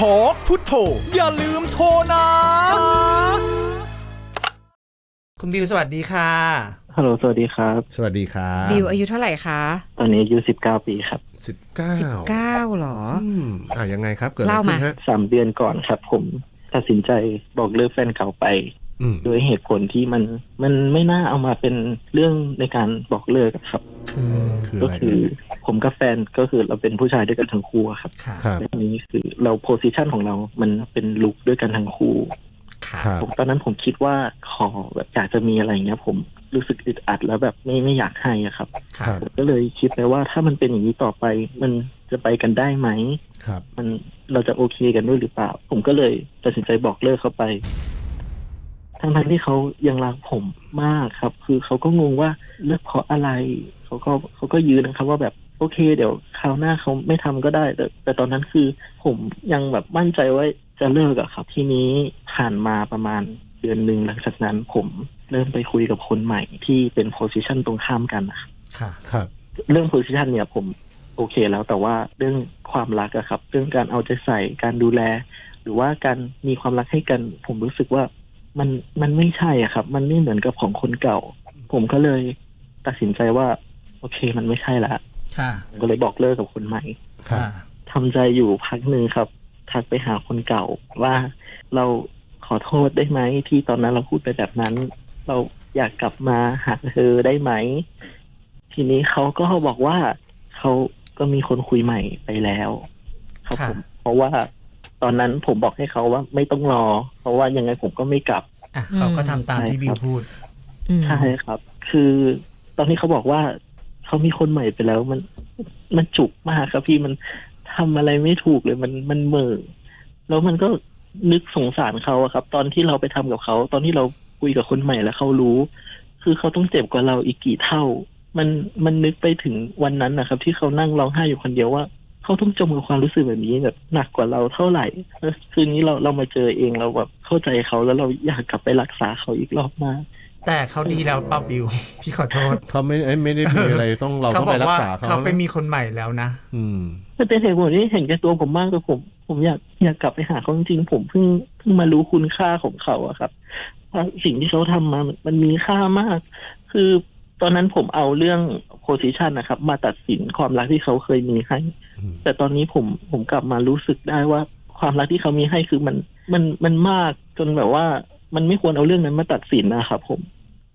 ทอกพุทโธอย่าลืมโทรนะ คุณบิวสวัสดีค่ะ ฮัลโหล สวัสดีครับ สวัสดีครับบิวอายุเท่าไหร่คะตอนนี้อายุสิบเก้าปีครับ สิบเก้าสิบเก้าหรอ อืมอะยังไงครับ เกิดอะไรเล่าขึ้มานฮะ สามเดือนก่อนครับผม ตัดสินใจบอกเลิกแฟนเก่าไปอืม โดยเหตุผลที่มันมันไม่น่าเอามาเป็นเรื่องในการบอกเลิกอะครับคือคือก็อะไรคือผมกับแฟนก็คือเราเป็นผู้ชายด้วยกันทั้งคู่อะครับค่ะครับและทีนี้คือเราโพสิชันของเรา มันเป็นลุกด้วยกันทั้งคู่ค่ะครับผมตอนนั้นผมคิดว่าขอแบบอยากจะมีอะไรเงี้ย ผมรู้สึกอึดอัดแล้วแบบไม่ไม่อยากให้อะครับค่ะครับผมก็เลยคิดไปว่าถ้ามันเป็นอย่างนี้ต่อไป มันจะไปกันได้ไหมครับมันเราจะโอเคกันด้วยหรือเปล่า ผมก็เลยตัดสินใจบอกเลิกเขาไป ทั้งทั้งๆที่เขายังรักผมมากครับ คือเขาก็งงว่าเลิกเพราะอะไรเขาก็เขาก็ยืนนะครับ ว่าแบบโอเค เดี๋ยวคราวหน้าเขาไม่ทำก็ได้ แต่แต่ตอนนั้นคือผมยังแบบมั่นใจว่าจะเลิกอะครับ ทีนี้ผ่านมาประมาณเดือนหนึ่งหลังจากนั้นผมเริ่มไปคุยกับคนใหม่ที่เป็นโพสิชันตรงข้ามกันนะครับค่ะครับ เรื่องโพสิชันเนี่ยผมโอเคแล้วแต่ว่าเรื่องความรักอะครับ เรื่องการเอาใจใส่การดูแล หรือว่าการมีความรักให้กัน ผมรู้สึกว่า มันมันไม่ใช่อะครับ มันไม่เหมือนกับของคนเก่า ผมก็เลยตัดสินใจว่า โอเคมันไม่ใช่ละค่ะผมก็เลยบอกเลิกกับคนใหม่ครับค่ะทำใจอยู่พักหนึ่งครับ ทักไปหาคนเก่าว่าเราขอโทษได้ไหมที่ตอนนั้นเราพูดไปแบบนั้น เราอยากกลับมาหาเธอได้ไหม ทีนี้เขาก็บอกว่าเขาก็มีคนคุยใหม่ไปแล้ว ครับค่ะผม เพราะว่า ตอนนั้นผมบอกให้เขาว่าไม่ต้องรอ เพราะว่ายังไงผมก็ไม่กลับ อะเขาก็ทำตามที่ใช่บิครัวบพูด อืม ใช่ครับ คือตอนนี้เขาบอกว่าเขามีคนใหม่ไปแล้วมันมันจุกมากครับพี่มันทำอะไรไม่ถูกเลยมันมันเหม่อแล้วมันก็นึกสงสารเขาอะครับ ตอนที่เราไปทำกับเขา ตอนที่เราคุยกับคนใหม่แล้วเขารู้ คือเขาต้องเจ็บกว่าเราอีกกี่เท่า มันมันนึกไปถึงวันนั้นนะครับ ที่เขานั่งร้องไห้อยู่คนเดียวว่า เขาต้องจมกับความรู้สึกแบบนี้แบบหนักกว่าเราเท่าไหร่แล้วคืนนี้เราเรามาเจอเองเราแบบเข้าใจเขาแล้วเราอยากกลับไปรักษาเขาอีกรอบมากแต่เขาดีแล้วเป้าบิว พี่ขอโทษเขาไม่เอ้ยไม่ได้มีอะไรต้องเราเขาต้องบอไปกรักว่าษาเขาเขาไปนะมีคนใหม่แล้วนะ อืมมันเป็นเหตุผลที่เห็นแก่ตัวผมมากเลยผม ผมอยากอยากกลับไปหาเขาจริงๆผมเพิ่งเพิ่งมารู้คุณค่าของเขาอะครับว่าสิ่งที่เขาทำมามันมันมีค่ามาก คือ ตอนนั้นผมเอาเรื่องโพสิชันนะครับ มาตัดสินความรักที่เขาเคยมีให้อืมแต่ตอนนี้ผมผมกลับมารู้สึกได้ว่าความรักที่เขามีให้คือมันมันมันมากจนแบบว่า มันไม่ควรเอาเรื่องนั้นมาตัดสินนะครับผม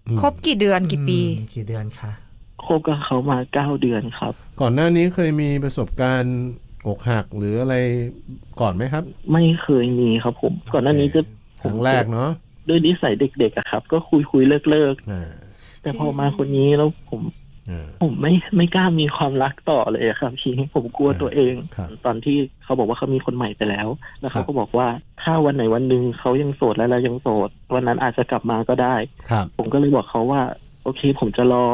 อืมครบกี่เดือนกี่ปีอืมกี่เดือนคะคบกับเขามาเก้าเดือนครับ ก่อนหน้านี้เคยมีประสบการณ์อกหักหรืออะไรก่อนไหมครับ ไม่เคยมีครับผม ก่อนหน้านี้จะครั้งแรกเนาะด้วยนิสัยเด็กๆอะครับ ก็คุยคุยเลิกเลิกอ่าๆ แต่พอมาคนนี้แล้วผมอ่าผมไม่ไม่กล้ามีความรักต่อเลยอะครับพี่ผมกลัวตัวเองครับตอนที่เขาบอกว่าเขามีคนใหม่ไปแล้ว แล้วครัเขาบก็บอกว่าถ้าวันไหนวันหนึ่งเขายังโสดแล้วเรายังโสด วันนั้นอาจจะกลับมาก็ได้ครับผมก็เลยบอกเขาว่า โอเค ผมจะรอ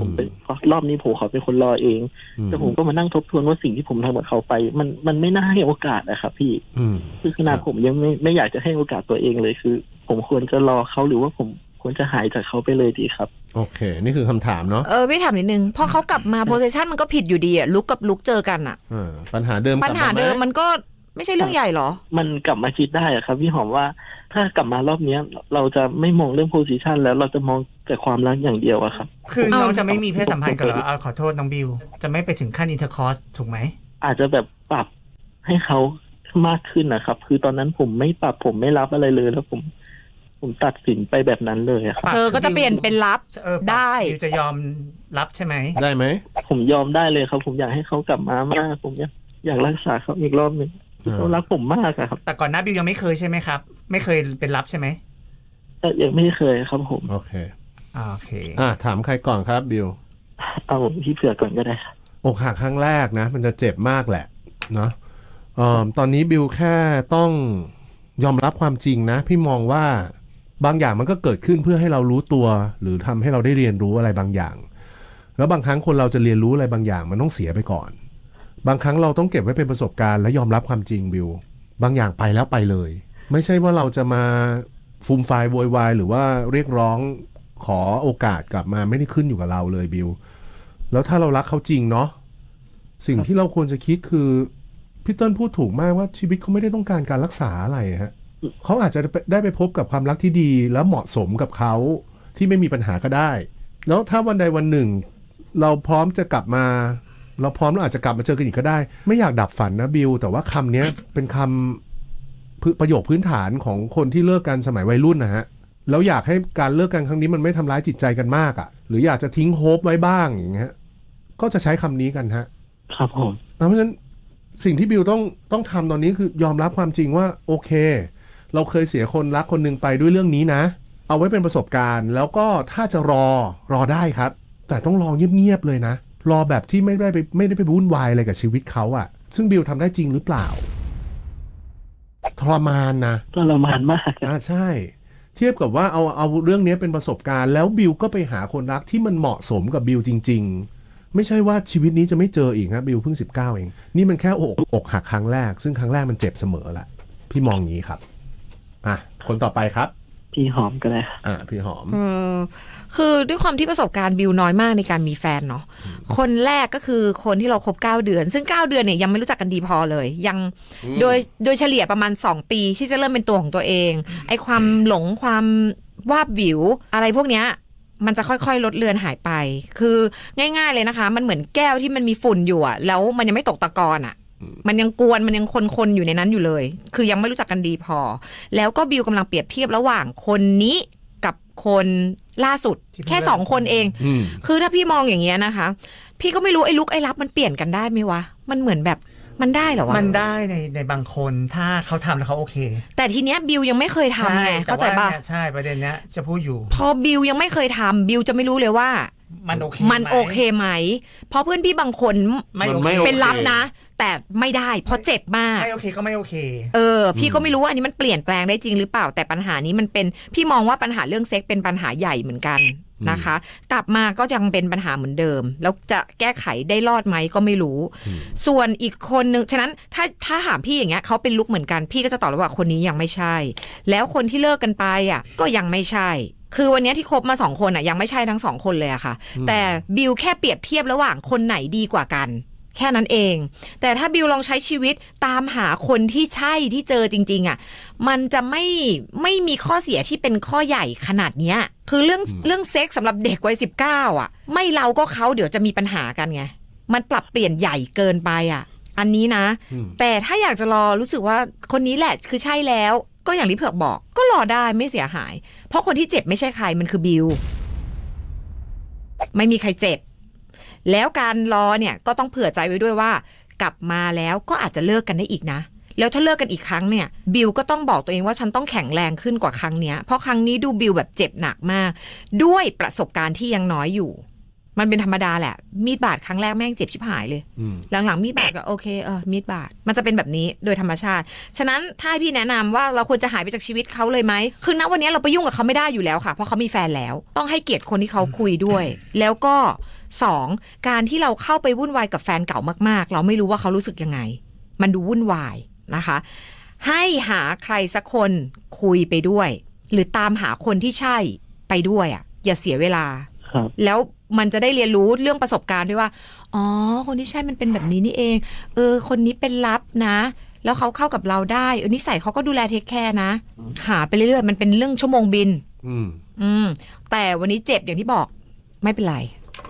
ผมเป็นรอบนี้ผมขอเป็นคนรอเองอืมแต่ผมก็มานั่งทบทวนว่าสิ่งที่ผมทำกับเขาไป มันมันไม่น่าให้โอกาสนะครับพี่อืมคือขนาดครับผมยังไม่ไม่อยากจะให้โอกาสตัวเองเลยคือ ผมควรจะรอเขาหรือว่าผม ควรจะหายจากเขาไปเลยดีครับ โอเค นี่คือคำถามเนาะเออพี่ถามนิดนึงพอเขากลับมาโพสชันมันก็ผิดอยู่ดีอะลุกกับลุกเจอกันอะอ่าปัญหาเดิมกปัลัญบหามาไหมเดิมมันก็ไม่ใช่เรื่องใหญ่เหรอ มันกลับมาคิดได้อะครับพี่หอมว่าถ้ากลับมารอบเนี้ย เราจะไม่มองเรื่องโพสิชันแล้วเราจะมองแต่ความรักอย่างเดียวอะครับ คือเอาน้องจะไม่มีเพศสัมพันธ์กันเหรอเอาขอโทษน้องบิว จะไม่ไปถึงขั้นอินเทอร์คอร์สถูกไหม อาจจะแบบปรับให้เขามากขึ้นนะครับ คือตอนนั้นผมไม่ปรับผมไม่รับอะไรเลยแล้วผม ผมตัดสินไปแบบนั้นเลยอะครับ เธอก็จะเปลี่ยนเป็นรับ เออปรับได้บิวจะยอมรับใช่ไหม ได้ไหมผมยอมได้เลยครับ ผมอยากให้เขากลับมามาก ผมอยากอยากรักษาเขาอีกรอบหนึ่งอ่าเขารักผมมากอะครับแต่ก่อนหน้าบิวยังไม่เคยใช่ไหมครับ ไม่เคยเป็นรับใช่ไหมแต่ยังไม่เคยครับผม โอเค อ่าโอเคอ่าถามใครก่อนครับบิวเอาพี่เผือกก่อนก็ได้ครับอกหักครั้งแรกนะ มันจะเจ็บมากแหละเนาะเอ่อตอนนี้บิวแค่ต้องยอมรับความจริงนะ พี่มองว่า บางอย่างมันก็เกิดขึ้นเพื่อให้เรารู้ตัว หรือทำให้เราได้เรียนรู้อะไรบางอย่าง แล้วบางครั้งคนเราจะเรียนรู้อะไรบางอย่าง มันต้องเสียไปก่อน บางครั้งเราต้องเก็บไว้เป็นประสบการณ์และยอมรับความจริงบิว บางอย่างไปแล้วไปเลย ไม่ใช่ว่าเราจะมาฟูมไฟายโวยวายหรือว่าเรียกร้องขอโอกาสกลับมาไม่ได้ขึ้นอยู่กับเราเลยบิว แล้วถ้าเรารักเขาจริงเนาะสิ่งที่เราควรจะคิดคือพี่เติ้ลพูดถูกมากว่าชีวิตเขาไม่ได้ต้องการการรักษาอะไรฮะ เขาอาจจะได้ไปพบกับความรักที่ดีแล้วเหมาะสมกับเขาที่ไม่มีปัญหาก็ได้ แล้วถ้าวันใดวันหนึ่ง เราพร้อมจะกลับมา เราพร้อมเราอาจจะกลับมาเจอกันอีกก็ได้ ไม่อยากดับฝันนะบิวแต่ว่าคำเนี้ยเป็นคำพื้นประโยคพื้นฐานของคนที่เลิกกันสมัยวัยรุ่นนะฮะแล้วอยากให้การเลิกกันครั้งนี้มันไม่ทำร้ายจิตใจกันมากอะ่ะ หรืออยากจะทิ้งโฮปไว้บ้างอย่างเงี้ยก็จะใช้คำนี้กันฮะ ครับผมเพราะฉะนั้นสิ่งที่บิวต้องต้องทำตอนนี้คือยอมรับความจริงว่าโอเค เราเคยเสียคนรักคนหนึ่งไปด้วยเรื่องนี้นะ เอาไว้เป็นประสบการณ์ แล้วก็ถ้าจะรอรอได้ครับ แต่ต้องรอเงียบๆเลยนะ รอแบบที่ไม่ได้ไปไม่ได้ไปวุ่นวายอะไรกับชีวิตเขาอะซึ่งบิวทำได้จริงหรือเปล่าทรมานนะทรมานมากอะอ่าใช่ เทียบกับว่าเอาเอาเรื่องนี้เป็นประสบการณ์ แล้วบิวก็ไปหาคนรักที่มันเหมาะสมกับบิวจริง ๆ ไม่ใช่ว่าชีวิตนี้จะไม่เจออีกครับบิวเพิ่ง 19 เอง นี่มันแค่อกอกหักครั้งแรก ซึ่งครั้งแรกมันเจ็บเสมอแหละพี่มองอย่างนี้ครับ อะคนต่อไปครับ พี่หอมก็ได้ครับอ่าพี่หอมเออคือด้วยความที่ประสบการณ์บิวน้อยมากในการมีแฟนเนาะคนแรกก็คือคนที่เราคบ9เดือน ซึ่ง9เดือนเนี่ยยังไม่รู้จักกันดีพอเลย ยังอืม โดยโดยเฉลี่ยประมาณ2ปีที่จะเริ่มเป็นตัวของตัวเอง ไอ้ความหลงความวาบวิว อะไรพวกเนี้ย มันจะค่อยๆ ลดเลือนหายไป คือง่าย ๆเลยนะคะ มันเหมือนแก้วที่มันมีฝุ่นอยู่อะแล้วมันยังไม่ตกตะกอนอะ มันยังกวนมันยังคนๆอยู่ในนั้นอยู่เลย คือยังไม่รู้จักกันดีพอ แล้วก็บิวกำลังเปรียบเทียบระหว่างคนนี้กับคนล่าสุดที่เพิ่งแค่เลิกสองคนเองอืมคือถ้าพี่มองอย่างเงี้ยนะคะ พี่ก็ไม่รู้ไอ้ลุกไอ้รับมันเปลี่ยนกันได้ไหมวะ มันเหมือนแบบมันได้เหรอวะ มันได้ในในบางคนถ้าเขาทำแล้วเขาโอเค แต่ทีเนี้ยบิวยังไม่เคยทำไงช่เข้าใจแต่ว่ปะนี่ยใช่ประเด็นเนี้ยจะพูดอยู่ พอบิวยังไม่เคยทำบิวจะไม่รู้เลยว่า มันโอเคมันไหโอเคไหม เพราะเพื่อนพี่บางคนไม่โอมันไม่เคโอคเป็นรับนะ แต่ไม่ได้เพราะเจ็บมาก ไม่โอเคก็ไม่โอเค เออ พี่ก็ไม่รู้ว่าอันนี้มันเปลี่ยนแปลงได้จริงหรือเปล่าแต่ปัญหานี้มันเป็น พี่มองว่าปัญหาเรื่องเซ็กเป็นปัญหาใหญ่เหมือนกันนะคะ กลับมาก็ยังเป็นปัญหาเหมือนเดิม แล้วจะแก้ไขได้รอดไหมก็ไม่รู้อืมส่วนอีกคนนึงฉะนั้นถ้าถ้าถามพี่อย่างเงี้ยเขาเป็นลุกเหมือนกัน พี่ก็จะตอบเลยว่าคนนี้ยังไม่ใช่ แล้วคนที่เลิกกันไปอะ ก็ยังไม่ใช่ คือวันเนี้ยที่คบมาสองคนอะยังไม่ใช่ทั้งสองคนเลยอะค่ะอืมแต่บิวแค่เปรียบเทียบระหว่างคนไหนดีกว่ากัน แค่นั้นเอง แต่ถ้าบิวลองใช้ชีวิตตามหาคนที่ใช่ที่เจอจริง ๆอะ มันจะไม่ไม่มีข้อเสียที่เป็นข้อใหญ่ขนาดเนี้ย คือเรื่องอืมเรื่องเซ็กสำหรับเด็กวัยสิบเก้าอะ ไม่เราก็เขาเดี๋ยวจะมีปัญหากันไงมันปรับเปลี่ยนใหญ่เกินไปอะ อันนี้นะอืมแต่ถ้าอยากจะรอรู้สึกว่าคนนี้แหละคือใช่แล้ว ก็อย่างที่เผือกบอก ก็รอได้ไม่เสียหาย เพราะคนที่เจ็บไม่ใช่ใครมันคือบิว ไม่มีใครเจ็บ แล้วการรอเนี่ยก็ต้องเผื่อใจไว้ด้วยว่า กลับมาแล้วก็อาจจะเลิกกันได้อีกนะ แล้วถ้าเลิกกันอีกครั้งเนี่ย บิวก็ต้องบอกตัวเองว่าฉันต้องแข็งแรงขึ้นกว่าครั้งเนี้ยเพราะครั้งนี้ดูบิวแบบเจ็บหนักมาก ด้วยประสบการณ์ที่ยังน้อยอยู่ มันเป็นธรรมดาแหละ มีดบาดครั้งแรกแม่งเจ็บชิบหายเลย อืมหลังๆ มีดบาดก็โอเคเออมีดบาดมันจะเป็นแบบนี้โดยธรรมชาติ ฉะนั้นถ้าให้พี่แนะนำว่าเราควรจะหายไปจากชีวิตเขาเลยไหมคือณวันนี้เราไปยุ่งกับเขาไม่ได้อยู่แล้วค่ะ เพราะเขามีแฟนแล้ว ต้องให้เกียรติคนที่เขาคุยด้วย แล้วก็สองการที่เราเข้าไปวุ่นวายกับแฟนเก่ามากๆ เราไม่รู้ว่าเขารู้สึกยังไง มันดูวุ่นวายนะคะ ให้หาใครสักคนคุยไปด้วย หรือตามหาคนที่ใช่ไปด้วยอะอย่าเสียเวลา ครับ แล้ว มันจะได้เรียนรู้เรื่องประสบการณ์ด้วยว่า อ๋อ คนที่ใช่มันเป็นแบบนี้นี่เอง เออ คนนี้เป็นลับนะ แล้วเขาเข้ากับเราได้เออนิสัยเขาก็ดูแลเทคแคร์นะ หาไปเรื่อยๆ มันเป็นเรื่องชั่วโมงบิน อืม อืม แต่วันนี้เจ็บอย่างที่บอก ไม่เป็นไร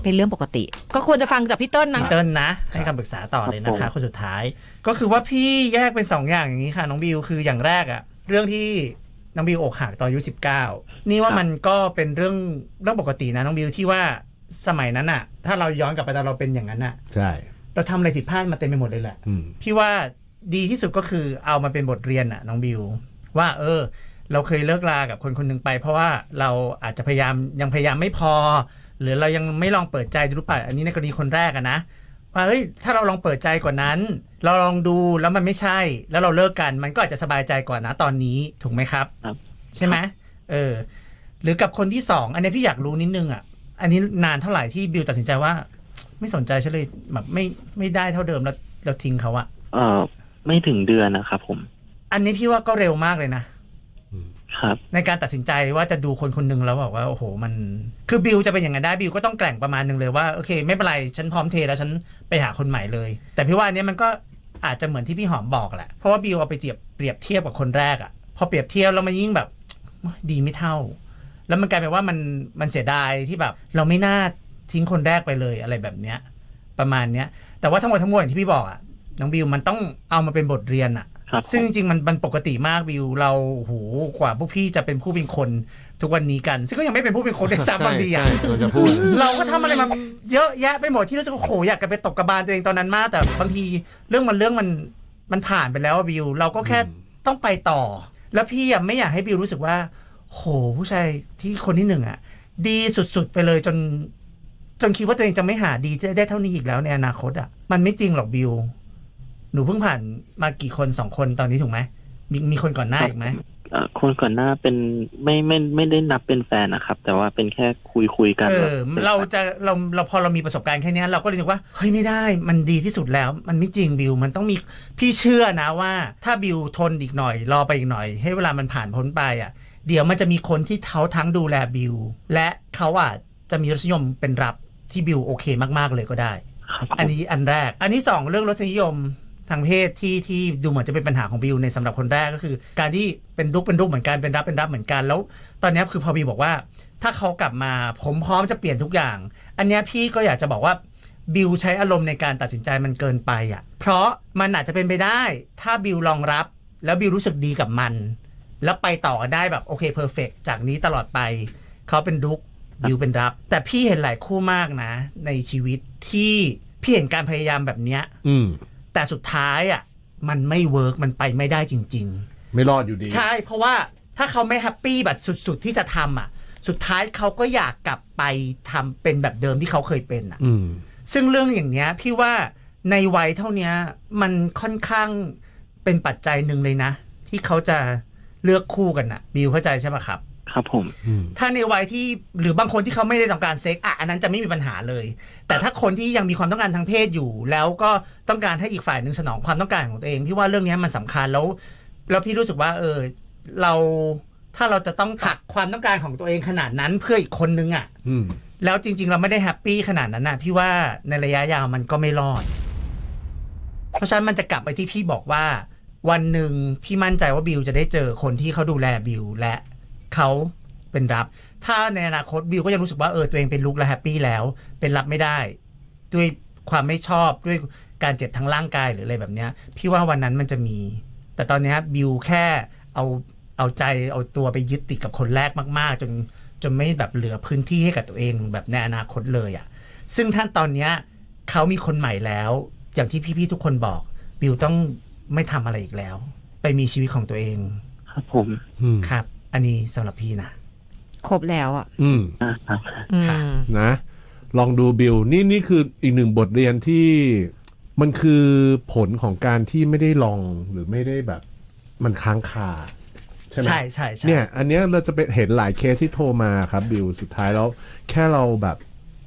เป็นเรื่องปกติ ก็ควรจะฟังจากพี่เติ้ลนะ พี่เติ้ลนะ ให้คำปรึกษาต่อเลยนะครัคะบผมคนสุดท้าย ก็คือว่าพี่แยกเป็นสองอย่างอย่างนี้ค่ะ น้องบิวคืออย่างแรกอะเรื่องที่น้องบิวอกหักตอนอายุสิบเก้านี่ว่ามันก็เป็นเรื่องเรื่องปกตินะน้องบิวที่ว่า สมัยนั้นอะถ้าเราย้อนกลับไปตอนเราเป็นอย่างนั้นอะใช่ เราทำอะไรผิดพลาดมาเต็มไปหมดเลยแหละ อืม พี่ว่าดีที่สุดก็คือเอามาเป็นบทเรียนอะน้องบิว ว่า เออ เราเคยเลิกลากับคนคนหนึ่งไป เพราะว่าเราอาจจะพยายามยังพยายามไม่พอ หรือเรายังไม่ลองเปิดใจดูหรือเปล่าอันนี้ในกรณีคนแรกอะนะว่าเฮ้ยถ้าเราลองเปิดใจกว่านั้น เราลองดูแล้วมันไม่ใช่ แล้วเราเลิกกันมันก็อาจจะสบายใจกว่านะตอนนี้ถูกไหมครับ ครับ ใช่ไหมเออ หรือกับคนที่สองอันนี้พี่อยากรู้นิดนึงอะ อันนี้นานเท่าไหร่ที่บิวตัดสินใจว่า ไม่สนใจฉันเลยแบบไม่ไม่ได้เท่าเดิมแล้วเราทิ้งเขาอะเอ่อไม่ถึงเดือนนะครับผม อันนี้พี่ว่าก็เร็วมากเลยนะครับ ในการตัดสินใจว่าจะดูคนคนหนึ่งแล้วบอกว่าโอ้โหมันคือบิวจะเป็นอย่างนั้นได้บิวก็ต้องแกร่งประมาณหนึ่งเลยว่าโอเค ไม่เป็นไรฉันพร้อมเทแล้วฉันไปหาคนใหม่เลย แต่พี่ว่าอันเนี้ยมันก็อาจจะเหมือนที่พี่หอมบอกแหละเพราะว่าบิวเอาไปเปรียบเปรียบเทียบกับคนแรกอะพอเปรียบเทียบแล้วมันยิ่งแบบ ดีไม่เท่า แล้วมันกลายเป็นว่ามันมันเสียดายที่แบบ เราไม่น่าทิ้งคนแรกไปเลยอะไรแบบเนี้ย ประมาณเนี้ย แต่ว่าทั้งหมดทั้งมวลอย่างที่พี่บอกอะน้องบิวมันต้องเอามาเป็นบทเรียนอะครับซึ่งจริงๆมันมันปกติมากบิวเราโอ้โหกว่าพวกพี่จะเป็นผู้เป็นคน ทุกวันนี้กัน ซึ่งก็ยังไม่เป็นผู้เป็นคนในซ้ำบางทีอะใช่เราจะพูดเราก็ทำอะไรมาเยอะแยะไปหมดที่รู้สึกว่าโอ้โหอยากจะไปตบกระบาลตัวเองตอนนั้นมาก แต่บางทีเรื่องมันเรื่องมันมันผ่านไปแล้วอะบิวเราก็แค่อืมต้องไปต่อ แล้วพี่อะไม่อยากให้บิวรู้สึกว่า โหผู้ชายที่คนที่หนึ่งอะดีสุดๆไปเลยจน จนคิดว่าตัวเองจะไม่หาดีได้เท่านี้อีกแล้วในอนาคตอะมันไม่จริงหรอกบิว หนูเพิ่งผ่านมากี่คนสองคนตอนนี้ถูกไหมมีมีคนก่อนหน้าอีกไหมเอ่อคนก่อนหน้าเป็นไม่ไม่ไม่ได้นับเป็นแฟนนะครับ แต่ว่าเป็นแค่คุยคุยกันเอแบบอเป็นเราจะเราเราพอเรามีประสบการณ์แค่เนี้ยเราก็เลยนึกว่าเฮ้ยไม่ได้ มันดีที่สุดแล้ว มันไม่จริงบิวมันต้องมีพี่เชื่อนะว่า ถ้าบิวทนอีกหน่อย รอไปอีกหน่อย ให้เวลามันผ่านพ้นไปอะ เดี๋ยวมันจะมีคนที่เขาทั้งดูแลบิว และเขาอาจจะมีรสนิยมเป็นรับที่บิวโอเคมากๆเลยก็ได้ครับผมอันนี้อันแรก อันที่สองเรื่องรสนิยมทางเพศที่ที่ดูเหมือนจะเป็นปัญหาของบิวในสำหรับคนแรกก็คือ การที่เป็นดุกเป็นดุกเหมือนกันเป็นรับเป็นรับเหมือนกันแล้ว ตอนเนี้ยคือพอบิวบอกว่า ถ้าเขากลับมาผมพร้อมจะเปลี่ยนทุกอย่าง อันเนี้ยพี่ก็อยากจะบอกว่าบิวใช้อารมณ์ในการตัดสินใจมันเกินไปอะ เพราะมันอาจจะเป็นไปได้ ถ้าบิวรองรับ แล้วบิวรู้สึกดีกับมัน แล้วไปต่อกันได้แบบโอเคเพอร์เฟกจากนี้ตลอดไปเขาเป็นดุกบิวเป็นรับ แต่พี่เห็นหลายคู่มากนะ ในชีวิตที่พี่เห็นการพยายามแบบเนี้ยอืมแต่สุดท้ายอะมันไม่เวิร์กมันไปไม่ได้จริง ๆ ไม่รอดอยู่ดี ใช่เพราะว่าถ้าเขาไม่แฮปปี้แบบสุดๆที่จะทำอะ สุดท้ายเขาก็อยากกลับไปทำเป็นแบบเดิมที่เขาเคยเป็นอะอืมซึ่งเรื่องอย่างเนี้ย พี่ว่าในวัยเท่าเนี้ยมันค่อนข้างเป็นปัจจัยหนึ่งเลยนะ ที่เขาจะ เลือกคู่กันอะบิวเข้าใจใช่ไหมครับ ครับผมอืมถ้าในวัยที่หรือบางคนที่เขาไม่ได้ต้องการเซ็กอะอันนั้นจะไม่มีปัญหาเลย แต่ถ้าคนที่ยังมีความต้องการทางเพศอยู่ แล้วก็ต้องการให้อีกฝ่ายหนึ่งสนองความต้องการของตัวเองพี่ว่าเรื่องนี้มันสำคัญแล้ว แล้วพี่รู้สึกว่า เออ เราถ้าเราจะต้องหักความต้องการของตัวเองขนาดนั้นเพื่ออีกคนนึงอะอืมแล้วจริง ๆ เราไม่ได้แฮปปี้ขนาดนั้นน่ะพี่ว่าในระยะยาวมันก็ไม่รอด เพราะฉะนั้นมันจะกลับไปที่พี่บอกว่า วันหนึ่งพี่มั่นใจว่าบิวจะได้เจอคนที่เขาดูแลบิวและเขาเป็นรับ ถ้าในอนาคตบิวก็ยังรู้สึกว่าเออตัวเองเป็นลุกและแฮปปี้แล้ว เป็นรับไม่ได้ ด้วยความไม่ชอบด้วยการเจ็บทางร่างกายหรืออะไรแบบเนี้ย พี่ว่าวันนั้นมันจะมี แต่ตอนนี้บิวแค่เอาเอาใจเอาตัวไปยึดติดกับคนแรกมากๆจนจนไม่แบบเหลือพื้นที่ให้กับตัวเองแบบในอนาคตเลยอะ่ะ ซึ่งท่านตอนเนี้ยเขามีคนใหม่แล้ว อย่างที่พี่ๆทุกคนบอกบิวต้อง ไม่ทำอะไรอีกแล้ว ไปมีชีวิตของตัวเอง ครับผมอืมครับ อันนี้สำหรับพี่นะครบแล้วอะ อืมอ่าครับอืมค่ะนะ ลองดูบิลนี่นี่คืออีกหนึ่งบทเรียนที่มันคือผลของการที่ไม่ได้ลองหรือไม่ได้แบบ มันค้างคาใช่ไหมใช่ใช่ใช่เนี่ย อันเนี้ยเราจะเป็นเห็นหลายเคสที่โทรมาครับบิลสุดท้ายแล้ว แค่เราแบบ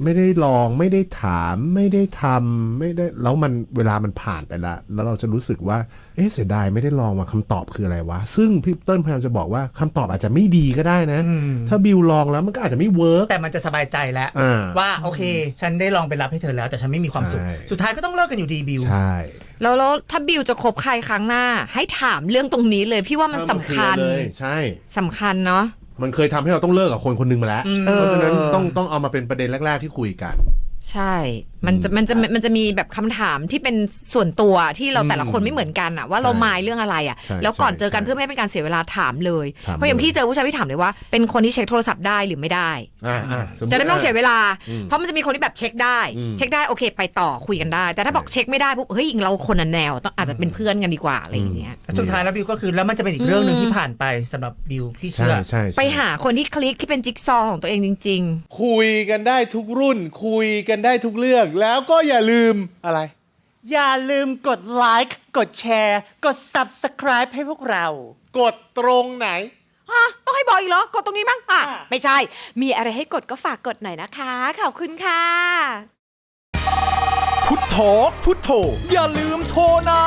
ไม่ได้ลองไม่ได้ถามไม่ได้ทำไม่ได้แล้วมันเวลามันผ่านไปละแล้วเราจะรู้สึกว่า เอ๊ะเสียดายไม่ได้ลองว่าคำตอบคืออะไรวะ ซึ่งพี่เติ้ลพยายามจะบอกว่าคำตอบอาจจะไม่ดีก็ได้นะอืมถ้าบิลลองแล้วมันก็อาจจะไม่เวิร์กแต่มันจะสบายใจแล้วอ่าว่าโอเค ฉันได้ลองไปรับให้เธอแล้ว แต่ฉันไม่มีความสุขใช่สุดท้ายก็ต้องเลิกกันอยู่ดีบิวใช่แล้วแล้วถ้าบิวจะคบใครครั้งหน้า ให้ถามเรื่องตรงนี้เลย พี่ว่ามันสำคัญเออมันอเลยใช่สำคัญเนาะ มันเคยทำให้เราต้องเลิกกับคนคนหนึงมาแล้วอืมเออ เพราะฉะนั้นต้องต้องเอามาเป็นประเด็นแรก ๆ ที่คุยกัน ใช่ มันจะมันจะมันจะมีแบบคำถามที่เป็นส่วนตัวที่เราอืมแต่ละคนไม่เหมือนกันอะว่าเราใช่มายเรื่องอะไรอะใช่แล้วก่อนใช่เจอกันใช่เพื่อไม่ให้เป็นการเสียเวลาถามเลยถามเพราะอย่างเลยพี่เจอผู้ชายพี่ถามเลยว่าเป็นคนที่เช็คโทรศัพท์ได้หรือไม่ได้อ่าอ่าสมมุติจะได้ไม่ต้องเสียเวลาอืมเพราะมันจะมีคนที่แบบเช็คได้อืมเช็คได้โอเคไปต่อคุยกันได้ แต่ถ้าบอกใช่เช็คไม่ได้ปุ๊บเฮ้ยเราคนละแนวต้องอาจจะเป็นเพื่อนกันดีกว่าอะไรอย่างเงี้ยแต่สุดท้ายแล้วบิวก็คือแล้วมันจะเป็นอีกเรื่องหนึ่งอืมที่ผ่านไปสำหรับบิวพี่ใช่เชื่อใช่ใช่ไปหาคนที่คลิกที่เป็นจิ๊กซอว์ของตัวเองจริงคุยกันได้ทุกรุ่น คุยกันได้ทุกเรื่องแล้วก็อย่าลืมอะไร อย่าลืมกดไลค์กดแชร์ กด Subscribe ให้พวกเรา กดตรงไหนๆฮะต้องให้บอกอีกเหรอกดตรงนี้มั้งอะอะ ไม่ใช่ มีอะไรให้กดก็ฝากกดหน่อยนะคะ ขอบคุณค่ะ พุทโธพุทโธอย่าลืมโทรนะ